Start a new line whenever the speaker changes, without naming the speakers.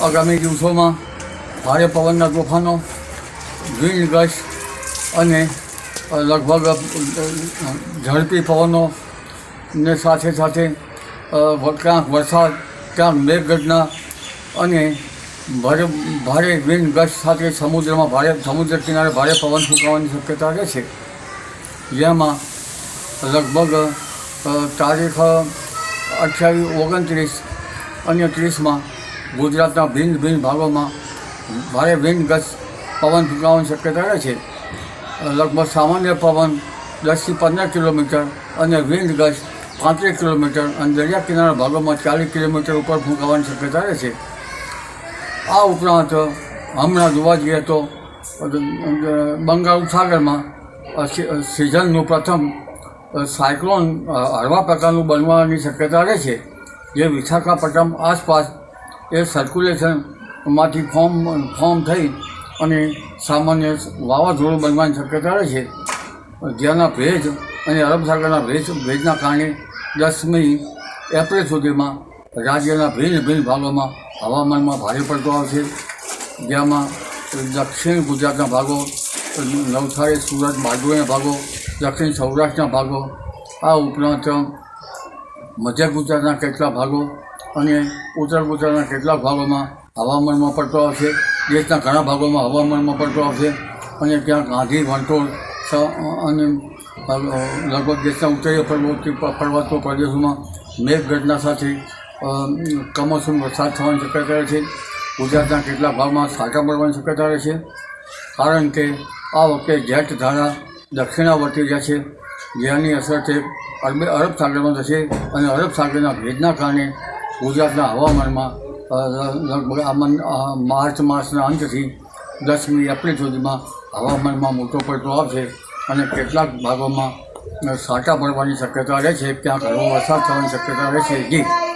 આગામી દિવસોમાં ભારે પવનના તોફાનો વિન્ડ ગસ્ટ અને લગભગ ઝડપી પવનો ને સાથે સાથે ક્યાંક વરસાદ, ક્યાંક મેઘગર્જના અને ભારે ભારે વિન્ડ ગસ્ટ સાથે સમુદ્રમાં ભારે, સમુદ્ર કિનારે ભારે પવન ફૂંકાવાની શક્યતા રહે છે. જેમાં લગભગ તારીખ અઠ્યાવીસ, ઓગણત્રીસ અને ત્રીસમાં ગુજરાતના ભિન્ન ભિન્ન ભાગોમાં ભારે વિન્ડ ગસ્ટ પવન ફૂંકાવાની શક્યતા રહે છે. લગભગ સામાન્ય પવન દસથી પંદર કિલોમીટર અને વિન્ડ ગસ્ટ પાંત્રીસ કિલોમીટર અને દરિયા કિનારા ભાગોમાં ચાલીસ કિલોમીટર ઉપર ફૂંકાવાની શક્યતા રહે છે. આ ઉપરાંત હમણાં જોવા જઈએ તો બંગાળ સાગરમાં અ, સી- અ, સિઝનનું પ્રથમ સાયક્લોન હળવા પ્રકારનું બનવાની શક્યતા રહે છે. જે વિશાખાપટ્ટનમ આસપાસ એ સર્ક્યુલેશનમાંથી ફોર્મ ફોર્મ થઈ અને સામાન્ય વાવાઝોડું બનવાની શક્યતા રહે છે. જેના ભેજ અને અરબ સાગરના ભેજ, ભેજના કારણે દસમી એપ્રિલ સુધીમાં રાજ્યના ભિન્ન ભિન્ન ભાગોમાં હવામાનમાં ભારે પડતો આવશે. જેમાં દક્ષિણ ગુજરાતના ભાગો, નવસારી, સુરત બાજુના ભાગો, દક્ષિણ સૌરાષ્ટ્રના ભાગો, આ ઉપરાંત મધ્ય ગુજરાતના કેટલા ભાગો અને ઉત્તર ગુજરાતના કેટલાક ભાગોમાં હવામાનમાં પડતો આવશે. દેશના ઘણા ભાગોમાં હવામાનમાં પડતો આવશે. અને ત્યાં ગાંધી વંટોળ અને લગભગ દેશના ઉત્તરીય પર્વતી પર્વતો પ્રદેશોમાં મેઘગર્જના સાથે કમોસમ વરસાદ થવાની શક્યતા રહે છે. ગુજરાતના કેટલાક ભાગમાં સાટા પડવાની શક્યતા રહે છે. કારણ કે આ વખતે જેટ ધારા દક્ષિણાવર્તી રહેશે જેની અસર અરબ અરબ સાગરમાં થશે. અને અરબ સાગરના ભેજના કારણે ગુજરાતના હવામાનમાં લગભગ આ માર્ચ માસના અંતથી દસમી એપ્રિલ સુધીમાં હવામાનમાં મોટો પડતો આવશે અને કેટલાક ભાગોમાં સાટા પડવાની શક્યતા રહે છે ક્યાંક હળવો વરસાદ થવાની શક્યતા રહે છે. જી.